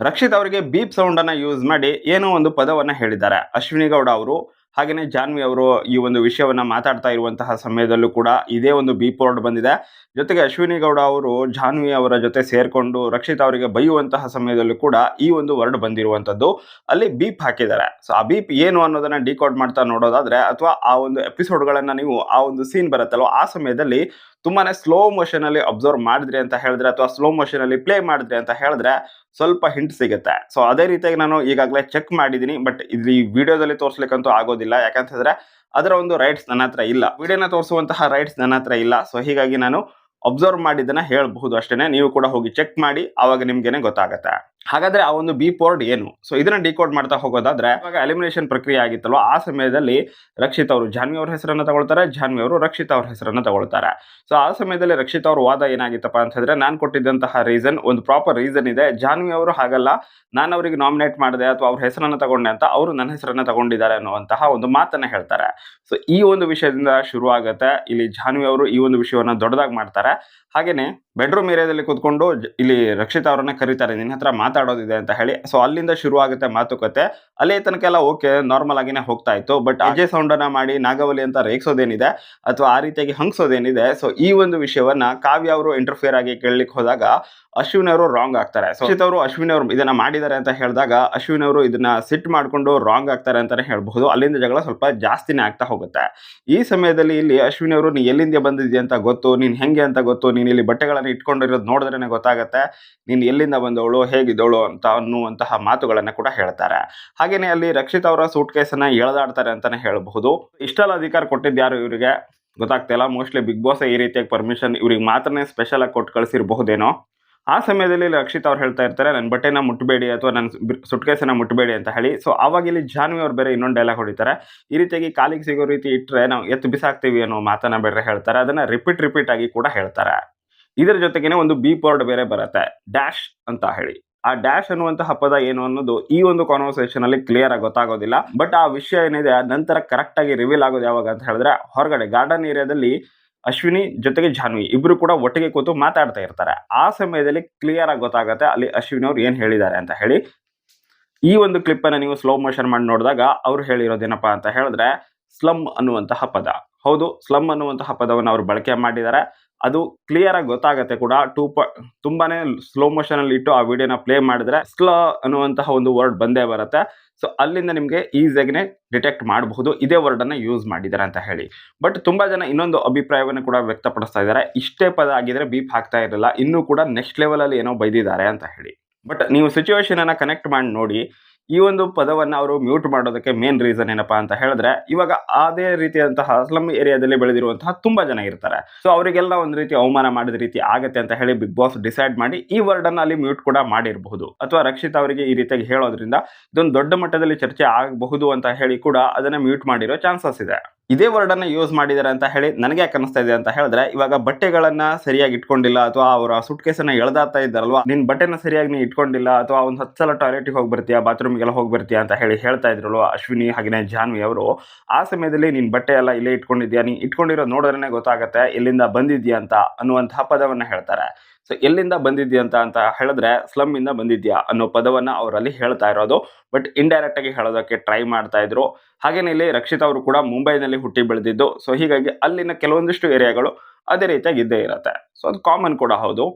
ರಕ್ಷಿತ್ ಅವರಿಗೆ beep sound ಅನ್ನ use ಮಾಡಿ ಏನೋ ಒಂದು ಪದವನ್ನ ಹೇಳಿದ್ದಾರೆ. ಅಶ್ವಿನಿ ಗೌಡ ಅವರು ಹಾಗೇನೆ ಜಾನ್ವಿ ಅವರು ಈ ಒಂದು ವಿಷಯವನ್ನ ಮಾತಾಡ್ತಾ ಇರುವಂತಹ ಸಮಯದಲ್ಲೂ ಕೂಡ ಇದೇ ಒಂದು ಬೀಪ್ ವರ್ಡ್ ಬಂದಿದೆ. ಜೊತೆಗೆ ಅಶ್ವಿನಿ ಗೌಡ ಅವರು ಜಾನ್ವಿ ಅವರ ಜೊತೆ ಸೇರ್ಕೊಂಡು ರಕ್ಷಿತ್ ಅವರಿಗೆ ಬೈಯುವಂತಹ ಸಮಯದಲ್ಲೂ ಕೂಡ ಈ ಒಂದು ವರ್ಡ್ ಬಂದಿರುವಂತದ್ದು ಅಲ್ಲಿ ಬೀಪ್ ಹಾಕಿದ್ದಾರೆ. ಸೊ ಆ ಬೀಪ್ ಏನು ಅನ್ನೋದನ್ನ ಡಿಕೋಡ್ ಮಾಡ್ತಾ ನೋಡೋದಾದ್ರೆ ಅಥವಾ ಆ ಒಂದು ಎಪಿಸೋಡ್ಗಳನ್ನ ನೀವು ಆ ಒಂದು ಸೀನ್ ಬರುತ್ತಲ್ವ, ಆ ಸಮಯದಲ್ಲಿ ತುಂಬಾನೇ ಸ್ಲೋ ಮೋಷನ್ ಅಲ್ಲಿ ಅಬ್ಸರ್ವ್ ಮಾಡಿದ್ರಿ ಅಂತ ಹೇಳಿದ್ರೆ ಅಥವಾ ಸ್ಲೋ ಮೋಷನ್ ಅಲ್ಲಿ ಪ್ಲೇ ಮಾಡಿದ್ರಿ ಅಂತ ಹೇಳಿದ್ರೆ ಸ್ವಲ್ಪ ಹಿಂಟ್ ಸಿಗುತ್ತೆ. ಸೊ ಅದೇ ರೀತಿಯಾಗಿ ನಾನು ಈಗಾಗಲೇ ಚೆಕ್ ಮಾಡಿದ್ದೀನಿ ಬಟ್ ಇಲ್ಲಿ ವಿಡಿಯೋದಲ್ಲಿ ತೋರಿಸ್ಲಿಕ್ಕಂತೂ ಆಗೋದಿಲ್ಲ. ಯಾಕಂತಂದ್ರೆ ಅದರ ಒಂದು ರೈಟ್ಸ್ ನನ್ನ ಹತ್ರ ಇಲ್ಲ. ವಿಡಿಯೋನ ತೋರಿಸುವಂತಹ ರೈಟ್ಸ್ ನನ್ನ ಹತ್ರ ಇಲ್ಲ. ಸೊ ಹೀಗಾಗಿ ನಾನು ಅಬ್ಸರ್ವ್ ಮಾಡಿದ್ದನ್ನು ಹೇಳಬಹುದು ಅಷ್ಟೇ ನೀವು ಕೂಡ ಹೋಗಿ ಚೆಕ್ ಮಾಡಿ ಆವಾಗ ನಿಮ್ಗೇನೆ ಗೊತ್ತಾಗತ್ತೆ. ಹಾಗಾದ್ರೆ ಆ ಒಂದು ಬಿ ಪೋರ್ಡ್ ಏನು? ಸೊ ಇದನ್ನ ಡಿಕೋಡ್ ಮಾಡ್ತಾ ಹೋಗೋದಾದ್ರೆ, ಇವಾಗ ಎಲಿಮಿನೇಷನ್ ಪ್ರಕ್ರಿಯೆ ಆಗಿತ್ತಲ್ವ? ಆ ಸಮಯದಲ್ಲಿ ರಕ್ಷಿತ್ ಅವರು ಜಾನ್ವಿ ಅವ್ರ ಹೆಸರನ್ನ ತಗೊಳ್ತಾರೆ, ಜಾನ್ವಿ ಅವರು ರಕ್ಷಿತ್ ಅವ್ರ ಹೆಸರನ್ನ ತಗೊಳ್ತಾರೆ. ಸೊ ಆ ಸಮಯದಲ್ಲಿ ರಕ್ಷಿತ್ ಅವ್ರ ವಾದ ಏನಾಗಿತ್ತಪ್ಪ ಅಂತ ಹೇಳಿದ್ರೆ, ನಾನು ಕೊಟ್ಟಿದ್ದಂತಹ ರೀಸನ್ ಒಂದು ಪ್ರಾಪರ್ ರೀಸನ್ ಇದೆ. ಜಾನ್ವಿ ಅವರು ಹಾಗಲ್ಲ, ನಾನು ಅವರಿಗೆ ನಾಮಿನೇಟ್ ಮಾಡಿದೆ ಅಥವಾ ಅವ್ರ ಹೆಸರನ್ನ ತಗೊಂಡೆ ಅಂತ ಅವರು ನನ್ನ ಹೆಸರನ್ನ ತಗೊಂಡಿದ್ದಾರೆ ಅನ್ನುವಂತಹ ಒಂದು ಮಾತನ್ನ ಹೇಳ್ತಾರೆ. ಸೊ ಈ ಒಂದು ವಿಷಯದಿಂದ ಶುರು ಆಗುತ್ತೆ ಇಲ್ಲಿ ಜಾನ್ವಿ ಅವರು ಈ ಒಂದು ವಿಷಯವನ್ನ ದೊಡ್ಡದಾಗಿ ಮಾಡ್ತಾರೆ. ಹಾಗೇನೆ ಬೆಡ್ರೂಮ್ ಏರಿಯಾದಲ್ಲಿ ಕೂತ್ಕೊಂಡು ಇಲ್ಲಿ ರಕ್ಷಿತಾ ಅವರನ್ನ ಕರೀತಾರೆ, ನಿನ್ನ ಹತ್ರ ಮಾತಾಡೋದಿದೆ ಅಂತ ಹೇಳಿ. ಸೊ ಅಲ್ಲಿಂದ ಶುರು ಆಗುತ್ತೆ ಮಾತುಕತೆ. ಅಲ್ಲೇ ತನಕ ಎಲ್ಲ ಓಕೆ ನಾರ್ಮಲ್ ಆಗಿನೇ ಹೋಗ್ತಾ ಇತ್ತು. ಬಟ್ ಅಜಯ್ ಸೌಂಡ್ ಅನ್ನ ಮಾಡಿ ನಾಗವಲಿ ಅಂತ ರೇಗಿಸೋದೇನಿದೆ, ಅಥವಾ ಆ ರೀತಿಯಾಗಿ ಹಂಗ್ಸೋದೇನಿದೆ ಸೊ ಈ ಒಂದು ವಿಷಯವನ್ನ ಕಾವ್ಯ ಅವರು ಇಂಟರ್ಫಿಯರ್ ಆಗಿ ಕೇಳಲಿಕ್ಕೆ ಹೋದಾಗ ಅಶ್ವಿನ್ ಅವರು ರಾಂಗ್ ಆಗ್ತಾರೆ. ಸುಚಿತ್ ಅವರು, ಅಶ್ವಿನ್ ಅವರು ಇದನ್ನ ಮಾಡಿದ್ದಾರೆ ಅಂತ ಹೇಳಿದಾಗ ಅಶ್ವಿನ್ ಅವರು ಇದನ್ನ ಸಿಟ್ ಮಾಡ್ಕೊಂಡು ರಾಂಗ್ ಆಗ್ತಾರೆ ಅಂತಾನೆ ಹೇಳ್ಬಹುದು. ಅಲ್ಲಿಂದ ಜಗಳ ಸ್ವಲ್ಪ ಜಾಸ್ತಿನೇ ಆಗ್ತಾ ಹೋಗುತ್ತೆ. ಈ ಸಮಯದಲ್ಲಿ ಇಲ್ಲಿ ಅಶ್ವಿನ್ ಅವರು, ನೀ ಎಲ್ಲಿಂದ ಬಂದಿದ್ಯಾ ಅಂತ ಗೊತ್ತು, ನೀನ್ ಹೆಂಗೆ ಅಂತ ಗೊತ್ತು, ನೀನ್ ಇಲ್ಲಿ ಬಟ್ಟೆಗಳನ್ನ ಇಟ್ಕೊಂಡಿರೋದು ನೋಡಿದ್ರೇನೆ ಗೊತ್ತಾಗತ್ತೆ. ನೀನ್ ಎಲ್ಲಿಂದ ಬಂದವಳು, ಹೇಗಿದ್ದವಳು ಅಂತ ಅನ್ನುವಂತಹ ಮಾತುಗಳನ್ನ ಕೂಡ ಹೇಳ್ತಾರೆ. ಹಾಗೇನೆ ಅಲ್ಲಿ ರಕ್ಷಿತ್ ಅವರ ಸೂಟ್ ಕೇಸನ್ನ ಎಳೆದಾಡ್ತಾರೆ ಅಂತಾನೆ ಹೇಳಬಹುದು. ಇಷ್ಟೆಲ್ಲ ಅಧಿಕಾರ ಕೊಟ್ಟಿದ್ದ ಯಾರು ಇವರಿಗೆ? ಗೊತ್ತಾಗ್ತಿಲ್ಲ ಮೋಸ್ಟ್ಲಿ ಬಿಗ್ ಬಾಸ್ ಈ ರೀತಿಯಾಗಿ ಪರ್ಮಿಷನ್ ಇವ್ರಿಗೆ ಮಾತ್ರನೇ ಸ್ಪೆಷಲ್ ಆಗಿ ಕೊಟ್ಟು ಕಳಿಸಿರಬಹುದೇನೋ. ಆ ಸಮಯದಲ್ಲಿ ರಕ್ಷಿತ್ ಅವ್ರು ಹೇಳ್ತಾ ಇರ್ತಾರೆ ನನ್ನ ಬಟ್ಟೆನ ಮುಟ್ಟಬೇಡಿ ಅಥವಾ ನನ್ನ ಸುಟ್ಕೇಸನ್ನ ಮುಟ್ಟಬೇಡಿ ಅಂತ ಹೇಳಿ. ಸೊ ಆವಾಗ ಇಲ್ಲಿ ಜಾನ್ವಿ ಅವ್ರು ಬೇರೆ ಇನ್ನೊಂದು ಡೈಲಾಗ್ ಹೊಡಿತಾರೆ. ಈ ರೀತಿಯಾಗಿ ಕಾಲಿಗೆ ಸಿಗೋ ರೀತಿ ಇಟ್ಟರೆ ನಾವು ಎತ್ತು ಬಿಸಾಕ್ತೀವಿ ಅನ್ನೋ ಮಾತನ್ನ ಬೇರೆ ಹೇಳ್ತಾರೆ. ಅದನ್ನ ರಿಪೀಟ್ ರಿಪೀಟ್ ಆಗಿ ಕೂಡ ಹೇಳ್ತಾರೆ. ಇದರ ಜೊತೆಗೇನೆ ಒಂದು ಬಿ ಪೋರ್ಡ್ ಬೇರೆ ಬರುತ್ತೆ. ಡ್ಯಾಶ್ ಅಂತ ಹೇಳಿ. ಆ ಡ್ಯಾಶ್ ಅನ್ನುವಂತಹ ಪದ ಏನು ಅನ್ನೋದು ಈ ಒಂದು ಕಾನ್ವರ್ಸೇಷನ್ ಅಲ್ಲಿ ಕ್ಲಿಯರ್ ಆಗಿ ಗೊತ್ತಾಗೋದಿಲ್ಲ. ಬಟ್ ಆ ವಿಷಯ ಏನಿದೆ ನಂತರ ಕರೆಕ್ಟ್ ಆಗಿ ರಿವೀಲ್ ಆಗೋದು ಯಾವಾಗ ಅಂತ ಹೇಳಿದ್ರೆ, ಹೊರಗಡೆ ಗಾರ್ಡನ್ ಏರಿಯಾದಲ್ಲಿ ಅಶ್ವಿನಿ ಜೊತೆಗೆ ಜಾನ್ವಿ ಇಬ್ರು ಕೂಡ ಒಟ್ಟಿಗೆ ಕೂತು ಮಾತಾಡ್ತಾ ಇರ್ತಾರೆ. ಆ ಸಮಯದಲ್ಲಿ ಕ್ಲಿಯರ್ ಆಗಿ ಗೊತ್ತಾಗುತ್ತೆ ಅಲ್ಲಿ ಅಶ್ವಿನಿ ಅವ್ರು ಏನ್ ಹೇಳಿದ್ದಾರೆ ಅಂತ ಹೇಳಿ. ಈ ಒಂದು ಕ್ಲಿಪ್ ಅನ್ನ ನೀವು ಸ್ಲೋ ಮೋಷನ್ ಮಾಡಿ ನೋಡಿದಾಗ ಅವ್ರು ಹೇಳಿರೋದೇನಪ್ಪ ಅಂತ ಹೇಳಿದ್ರೆ, ಸ್ಲಮ್ ಅನ್ನುವಂತಹ ಪದ. ಹೌದು, ಸ್ಲಮ್ ಅನ್ನುವಂತಹ ಪದವನ್ನು ಅವರು ಬಳಕೆ ಮಾಡಿದ್ದಾರೆ. ಅದು ಕ್ಲಿಯರ್ ಆಗಿ ಗೊತ್ತಾಗತ್ತೆ ಕೂಡ. ಟೂ ಪ, ತುಂಬಾನೇ ಸ್ಲೋ ಮೋಷನ್ ಅಲ್ಲಿ ಇಟ್ಟು ಆ ವಿಡಿಯೋನ ಪ್ಲೇ ಮಾಡಿದ್ರೆ ಸ್ಲೋ ಅನ್ನುವಂತಹ ಒಂದು ವರ್ಡ್ ಬಂದೇ ಬರುತ್ತೆ. ಸೊ ಅಲ್ಲಿಂದ ನಿಮಗೆ ಈಸಿಯಾಗಿನೇ ಡಿಟೆಕ್ಟ್ ಮಾಡಬಹುದು. ಇದೇ ವರ್ಡ್ ಅನ್ನ ಯೂಸ್ ಮಾಡಿದ್ದಾರೆ ಅಂತ ಹೇಳಿ. ಬಟ್ ತುಂಬಾ ಜನ ಇನ್ನೊಂದು ಅಭಿಪ್ರಾಯವನ್ನು ಕೂಡ ವ್ಯಕ್ತಪಡಿಸ್ತಾ ಇದ್ದಾರೆ. ಇಷ್ಟೇ ಪದ ಆಗಿದ್ರೆ ಬೀಪ್ ಹಾಕ್ತಾ ಇರಲಿಲ್ಲ ಇನ್ನೂ ಕೂಡ ನೆಕ್ಸ್ಟ್ ಲೆವೆಲ್ ಅಲ್ಲಿ ಏನೋ ಬೈದಿದ್ದಾರೆ ಅಂತ ಹೇಳಿ. ಬಟ್ ನೀವು ಸಿಚುವೇಶನ್ ಅನ್ನ ಕನೆಕ್ಟ್ ಮಾಡಿ ನೋಡಿ. ಈ ಒಂದು ಪದವನ್ನ ಅವರು ಮ್ಯೂಟ್ ಮಾಡೋದಕ್ಕೆ ಮೇನ್ ರೀಸನ್ ಏನಪ್ಪಾ ಅಂತ ಹೇಳಿದ್ರೆ, ಇವಾಗ ಅದೇ ರೀತಿಯಾದಂತಹ ಸ್ಲಮ್ ಏರಿಯಾದಲ್ಲಿ ಬೆಳೆದಿರುವಂತಹ ತುಂಬಾ ಜನ ಇರ್ತಾರೆ. ಸೊ ಅವರಿಗೆಲ್ಲ ಒಂದು ರೀತಿ ಅವಮಾನ ಮಾಡಿದ ರೀತಿ ಆಗತ್ತೆ ಅಂತ ಹೇಳಿ ಬಿಗ್ ಬಾಸ್ ಡಿಸೈಡ್ ಮಾಡಿ ಈ ವರ್ಡ್ ಅನ್ನ ಅಲ್ಲಿ ಮ್ಯೂಟ್ ಕೂಡ ಮಾಡಿರಬಹುದು. ಅಥವಾ ರಕ್ಷಿತ್ ಅವರಿಗೆ ಈ ರೀತಿಯಾಗಿ ಹೇಳೋದ್ರಿಂದ ಇದೊಂದು ದೊಡ್ಡ ಮಟ್ಟದಲ್ಲಿ ಚರ್ಚೆ ಆಗಬಹುದು ಅಂತ ಹೇಳಿ ಕೂಡ ಅದನ್ನ ಮ್ಯೂಟ್ ಮಾಡಿರೋ ಚಾನ್ಸಸ್ ಇದೆ. ಇದೇ ವರ್ಡ್ ಅನ್ನ ಯೂಸ್ ಮಾಡಿದ್ದಾರೆ ಅಂತ ಹೇಳಿ ನನಗೆ ಯಾಕೆ ಅನಿಸ್ತಾ ಇದೆ ಅಂತ ಹೇಳಿದ್ರೆ, ಇವಾಗ ಬಟ್ಟೆಗಳನ್ನ ಸರಿಯಾಗಿ ಇಟ್ಕೊಂಡಿಲ್ಲ ಅಥವಾ ಅವರ ಸುಟ್ಕೇಸನ್ನ ಎಳ್ದಾತಾ ಇದ್ದಾರಲ್ವಾ, ನಿನ್ ಬಟ್ಟೆನ ಸರಿಯಾಗಿ ನೀ ಇಟ್ಕೊಂಡಿಲ್ಲ ಅಥವಾ ಒಂದು ಹತ್ತು ಸಲ ಟಾಯ್ಲೆಟ್ಗೆ ಹೋಗಿ ಬರ್ತೀಯಾ ಬಾತ್ರೂಮ್ಗೆಲ್ಲ ಹೋಗಿ ಬರ್ತೀಯಾ ಅಂತ ಹೇಳಿ ಹೇಳ್ತಾ ಇದ್ರು ಅಶ್ವಿನಿ ಹಾಗೆ ಜಾನ್ವಿ ಅವರು, ಆ ಸಮಯದಲ್ಲಿ ನಿನ್ ಬಟ್ಟೆ ಎಲ್ಲ ಇಲ್ಲೇ ಇಟ್ಕೊಂಡಿದ್ಯಾ, ನೀ ಇಟ್ಕೊಂಡಿರೋ ನೋಡಿದ್ರೆ ಗೊತ್ತಾಗತ್ತೆ, ಎಲ್ಲಿಂದ ಬಂದಿದ್ಯಾ ಅಂತ ಅನ್ನುವಂತಹ ಪದವನ್ನ ಹೇಳ್ತಾರೆ. ಸೊ ಎಲ್ಲಿಂದ ಬಂದಿದ್ಯಾ ಅಂತ ಅಂತ ಹೇಳಿದ್ರೆ ಸ್ಲಮ್ ಇಂದ ಬಂದಿದ್ಯಾ ಅನ್ನೋ ಪದವನ್ನ ಅವರಲ್ಲಿ ಹೇಳ್ತಾ ಇರೋದು ಬಟ್ ಇಂಡೈರೆಕ್ಟ್ ಆಗಿ ಹೇಳೋದಕ್ಕೆ ಟ್ರೈ ಮಾಡ್ತಾ ಇದ್ರು. ಹಾಗೇನೆ ಇಲ್ಲಿ ರಕ್ಷಿತ್ ಅವರು ಕೂಡ ಮುಂಬೈನಲ್ಲಿ ಹುಟ್ಟಿ ಬೆಳೆದಿದ್ದು. ಸೊ ಹೀಗಾಗಿ ಅಲ್ಲಿನ ಕೆಲವೊಂದಿಷ್ಟು ಏರಿಯಾಗಳು ಅದೇ ರೀತಿಯಾಗಿ ಇದ್ದೇ ಇರುತ್ತೆ. ಸೊ ಅದು ಕಾಮನ್ ಕೂಡ ಹೌದು.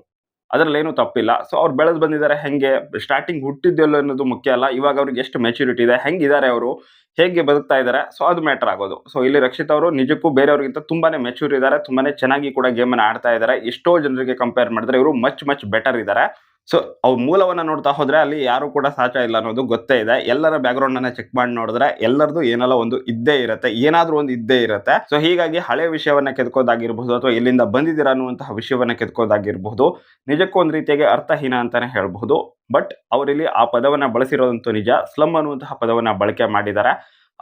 ಅದರಲ್ಲೇನು ತಪ್ಪಿಲ್ಲ. ಸೊ ಅವ್ರು ಬೆಳೆದು ಬಂದಿದ್ದಾರೆ ಹೆಂಗೆ? ಸ್ಟಾರ್ಟಿಂಗ್ ಹುಟ್ಟಿದ್ದೆಲ್ಲ ಅನ್ನೋದು ಮುಖ್ಯ ಅಲ್ಲ. ಇವಾಗ ಅವ್ರಿಗೆ ಎಷ್ಟು ಮೆಚುರಿಟಿ ಇದೆ? ಹೆಂಗಿದ್ದಾರೆ ಅವರು? ಹೇಗೆ ಬದುಕ್ತಾ ಇದ್ದಾರೆ? ಸೊ ಅದು ಮ್ಯಾಟರ್ ಆಗೋದು. ಸೊ ಇಲ್ಲಿ ರಕ್ಷಿತ್ ಅವರು ನಿಜಕ್ಕೂ ಬೇರೆಯವ್ರಿಗಿಂತ ತುಂಬಾನೇ ಮೆಚೂರ್ ಇದ್ದಾರೆ. ತುಂಬಾನೇ ಚೆನ್ನಾಗಿ ಕೂಡ ಗೇಮನ್ನು ಆಡ್ತಾ ಇದ್ದಾರೆ. ಎಷ್ಟೋ ಜನರಿಗೆ ಕಂಪೇರ್ ಮಾಡಿದ್ರೆ ಇವರು ಮಚ್ ಮಚ್ ಬೆಟರ್ ಇದ್ದಾರೆ. ಸೊ ಅವ್ರ ಮೂಲವನ್ನ ನೋಡ್ತಾ ಹೋದ್ರೆ ಅಲ್ಲಿ ಯಾರು ಕೂಡ ಸಾಚ ಇಲ್ಲ ಅನ್ನೋದು ಗೊತ್ತೇ ಇದೆ. ಎಲ್ಲರ ಬ್ಯಾಕ್ಗ್ರೌಂಡ್ ಚೆಕ್ ಮಾಡಿ ನೋಡಿದ್ರೆ ಎಲ್ಲರದು ಏನಲ್ಲ ಒಂದು ಇದ್ದೇ ಇರುತ್ತೆ, ಏನಾದ್ರೂ ಒಂದು ಇದ್ದೇ ಇರುತ್ತೆ. ಸೊ ಹೀಗಾಗಿ ಹಳೆ ವಿಷಯವನ್ನ ಕೆದ್ಕೋದಾಗಿರ್ಬಹುದು ಅಥವಾ ಎಲ್ಲಿಂದ ಬಂದಿದ್ದೀರಾ ಅನ್ನುವಂತಹ ವಿಷಯವನ್ನ ಕೆದ್ಕೋದಾಗಿರ್ಬಹುದು. ನಿಜಕ್ಕೂ ಒಂದು ರೀತಿಯಾಗಿ ಅರ್ಥಹೀನ ಅಂತಾನೆ ಹೇಳ್ಬಹುದು. ಬಟ್ ಅವರಿಲ್ಲಿ ಆ ಪದವನ್ನ ಬಳಸಿರೋದಂತೂ ನಿಜ. ಸ್ಲಮ್ ಅನ್ನುವಂತಹ ಪದವನ್ನ ಬಳಕೆ ಮಾಡಿದ್ದಾರೆ.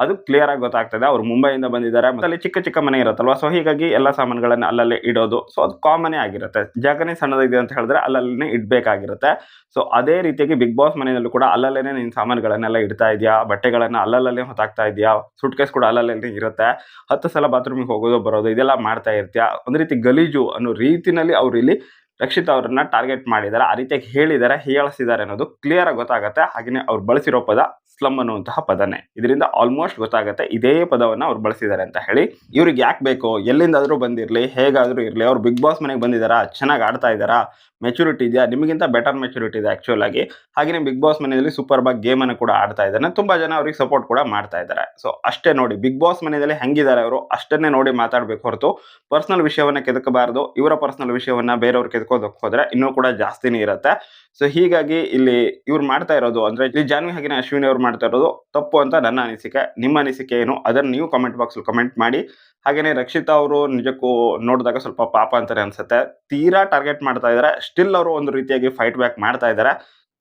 ಅದು ಕ್ಲಿಯರ್ ಆಗಿ ಗೊತ್ತಾಗ್ತದೆ. ಅವ್ರು ಮುಂಬೈಯಿಂದ ಬಂದಿದ್ದಾರೆ, ಮತ್ತೆ ಅಲ್ಲಿ ಚಿಕ್ಕ ಚಿಕ್ಕ ಮನೆ ಇರುತ್ತಲ್ವಾ? ಸೊ ಹೀಗಾಗಿ ಎಲ್ಲ ಸಾಮಾನುಗಳನ್ನ ಅಲ್ಲಲ್ಲೇ ಇಡೋದು. ಸೊ ಅದು ಕಾಮನೇ ಆಗಿರುತ್ತೆ. ಜಾಗನೇ ಸಣ್ಣದಿದೆ ಅಂತ ಹೇಳಿದ್ರೆ ಅಲ್ಲಲ್ಲೇ ಇಡಬೇಕಾಗಿರುತ್ತೆ. ಸೊ ಅದೇ ರೀತಿಯಾಗಿ ಬಿಗ್ ಬಾಸ್ ಮನೆಯಲ್ಲೂ ಕೂಡ ಅಲ್ಲಲ್ಲೇ ನಿನ್ನ ಸಾಮಾನುಗಳನ್ನೆಲ್ಲ ಇಡ್ತಾ ಇದೆಯಾ? ಬಟ್ಟೆಗಳನ್ನ ಅಲ್ಲಲ್ಲೇ ಹೊತ್ತಾಗ್ತಾ ಇದೆಯಾ? ಸುಟ್ಕೇಸ್ ಕೂಡ ಅಲ್ಲಲ್ಲೇ ಇರುತ್ತೆ. ಹತ್ತು ಸಲ ಬಾತ್ರೂಮಿಗೆ ಹೋಗೋದು, ಬರೋದು, ಇದೆಲ್ಲ ಮಾಡ್ತಾ ಇರ್ತೀಯಾ? ಒಂದು ರೀತಿ ಗಲೀಜು ಅನ್ನೋ ರೀತಿನಲ್ಲಿ ಅವ್ರು ಇಲ್ಲಿ ರಕ್ಷಿತ್ ಅವ್ರನ್ನ ಟಾರ್ಗೆಟ್ ಮಾಡಿದ್ದಾರೆ. ಆ ರೀತಿಯಾಗಿ ಹೇಳಿದ್ದಾರೆ, ಹೇಳಿಸಿದ್ದಾರೆ ಅನ್ನೋದು ಕ್ಲಿಯರ್ ಆಗಿ ಗೊತ್ತಾಗುತ್ತೆ. ಹಾಗೆಯೇ ಅವ್ರು ಬಳಸಿರೋ ಪದ ಸ್ಲಮ್ ಅನ್ನುವಂತಹ ಪದನೇ. ಇದರಿಂದ ಆಲ್ಮೋಸ್ಟ್ ಗೊತ್ತಾಗುತ್ತೆ. ಇದೇ ಪದವನ್ನ ಅವ್ರು ಬಳಸಿದ್ದಾರೆ ಅಂತ ಹೇಳಿ. ಇವ್ರಿಗೆ ಯಾಕೆ ಬೇಕು, ಎಲ್ಲಿಂದಾದರೂ ಬಂದಿರಲಿ, ಹೇಗಾದ್ರೂ ಇರಲಿ, ಅವ್ರು ಬಿಗ್ ಬಾಸ್ ಮನೆಗೆ ಬಂದಿದ್ದಾರಾ, ಚೆನ್ನಾಗಿ ಆಡ್ತಾ ಇದ್ದಾರಾ ಮೆಚುರಿಟಿ ಇದೆಯಾ, ನಿಮಗಿಂತ ಬೆಟರ್ ಮೆಚುರಿಟಿ ಇದೆ ಆಕ್ಚುಲ್ ಆಗಿ. ಹಾಗೆಯೇ ಬಿಗ್ ಬಾಸ್ ಮನೆಯಲ್ಲಿ ಸೂಪರ್ ಬಾಗ್ ಅನ್ನು ಕೂಡ ಆಡ್ತಾ ಇದ್ದಾನೆ ತುಂಬಾ ಜನ ಅವ್ರಿಗೆ ಸಪೋರ್ಟ್ ಕೂಡ ಮಾಡ್ತಾ ಇದ್ದಾರೆ. ಸೊ ಅಷ್ಟೇ ನೋಡಿ ಬಿಗ್ ಬಾಸ್ ಮನೆಯಲ್ಲಿ ಹೆಂಗಿದ್ದಾರೆ ಅವರು, ಅಷ್ಟನ್ನೇ ನೋಡಿ ಮಾತಾಡಬೇಕು ಹೊರತು. ಪರ್ಸನಲ್ ವಿಷಯವನ್ನ ಕೆದಕಬಾರದು. ಇವರ ಪರ್ಸನಲ್ ವಿಷಯವನ್ನ ಬೇರೆಯವ್ರು ಕೆದಕೋದಕ್ಕೆ ಹೋದ್ರೆ ಇನ್ನೂ ಕೂಡ ಜಾಸ್ತಿನೇ ಇರುತ್ತೆ. ಸೊ ಹೀಗಾಗಿ ಇಲ್ಲಿ ಇವ್ರು ಮಾಡ್ತಾ ಇರೋದು ಅಂದ್ರೆ ಇಲ್ಲಿ ಜಾನ್ವಿ ಹಾಗೆ ಅಶ್ವಿನಿ ಅವ್ರು ಮಾಡ್ತಾ ಇರೋದು ತಪ್ಪು ಅಂತ ನನ್ನ ಅನಿಸಿಕೆ. ನಿಮ್ಮ ಅನಿಸಿಕೆ ಏನು? ಅದನ್ನ ನೀವು ಕಮೆಂಟ್ ಬಾಕ್ಸ್ ಕಮೆಂಟ್ ಮಾಡಿ. ಹಾಗೇನೆ ರಕ್ಷಿತಾ ಅವರು ನಿಜಕ್ಕೂ ನೋಡಿದಾಗ ಸ್ವಲ್ಪ ಪಾಪ ಅಂತಾನೆ ಅನ್ಸುತ್ತೆ. ತೀರಾ ಟಾರ್ಗೆಟ್ ಮಾಡ್ತಾ ಇದ್ದಾರೆ ಸ್ಟಿಲ್ ಅವರು ಒಂದು ರೀತಿಯಾಗಿ ಫೈಟ್ ಬ್ಯಾಕ್ ಮಾಡ್ತಾ ಇದ್ದಾರೆ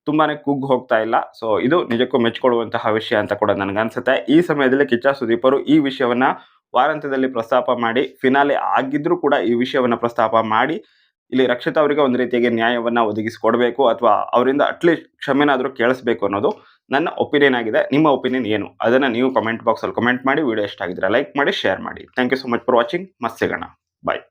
ತುಂಬಾನೇ ಕುಗ್ಗು ಹೋಗ್ತಾ ಇಲ್ಲ. ಸೊ ಇದು ನಿಜಕ್ಕೂ ಮೆಚ್ಕೊಳ್ಳುವಂತಹ ವಿಷಯ ಅಂತ ಕೂಡ ನನಗನ್ಸುತ್ತೆ ಈ ಸಮಯದಲ್ಲಿ ಕಿಚ್ಚ ಸುದೀಪರು ಈ ವಿಷಯವನ್ನ ವಾರಾಂತ್ಯದಲ್ಲಿ ಪ್ರಸ್ತಾಪ ಮಾಡಿ ಫಿನಾಲೆ ಆಗಿದ್ರೂ ಕೂಡ ಈ ವಿಷಯವನ್ನ ಪ್ರಸ್ತಾಪ ಮಾಡಿ ಇಲ್ಲಿ ರಕ್ಷಿತ ಅವರಿಗೆ ಒಂದು ರೀತಿಯಾಗಿ ನ್ಯಾಯವನ್ನು ಒದಗಿಸಿಕೊಡಬೇಕು ಅಥವಾ ಅವರಿಂದ ಅಟ್ಲೀಸ್ಟ್ ಕ್ಷಮೆನಾದರೂ ಕೇಳಿಸ್ಬೇಕು ಅನ್ನೋದು ನನ್ನ ಒಪಿನಿಯನ್ ಆಗಿದೆ. ನಿಮ್ಮ ಒಪಿನಿಯನ್ ಏನು? ಅದನ್ನು ನೀವು ಕಮೆಂಟ್ ಬಾಕ್ಸಲ್ಲಿ ಕಮೆಂಟ್ ಮಾಡಿ ವಿಡಿಯೋ ಇಷ್ಟ ಆಗಿದ್ರೆ ಲೈಕ್ ಮಾಡಿ ಶೇರ್ ಮಾಡಿ. Thank you so much for watching ಮತ್ತೆ ಸಿಗೋಣ ಬಾಯ್